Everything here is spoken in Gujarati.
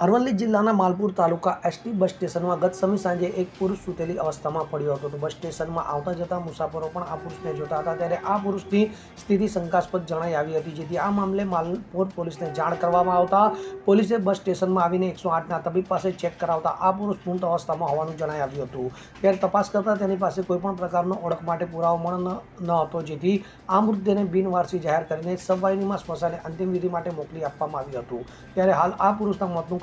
અરવલ્લી જિલ્લાના માલપુર તાલુકા એસટી બસ સ્ટેશનમાં ગત સમી સાંજે એક પુરુષ સૂતેલી અવસ્થામાં પડ્યો હતો. તો બસ સ્ટેશનમાં આવતા જતા મુસાફરો પણ આ પુરુષને જોતા હતા. ત્યારે આ પુરુષની સ્થિતિ શંકાસ્પદ જણાઈ આવી હતી, જેથી આ મામલે માલપુર પોલીસને જાણ કરવામાં આવતા પોલીસે બસ સ્ટેશનમાં આવીને એકસો આઠના તબીબ પાસે ચેક કરાવતા આ પુરુષ મૃત અવસ્થામાં હોવાનું જણાઈ આવ્યું હતું. ત્યારે તપાસ કરતાં તેની પાસે કોઈપણ પ્રકારનો ઓળખ માટે પુરાવો ન ન હતો, જેથી આ મૃતદેહને બિનવારસી જાહેર કરીને સબવાહિનીમાં સ્મશાને અંતિમ વિધિ માટે મોકલી આપવામાં આવ્યું હતું. ત્યારે હાલ આ પુરુષના મોતનું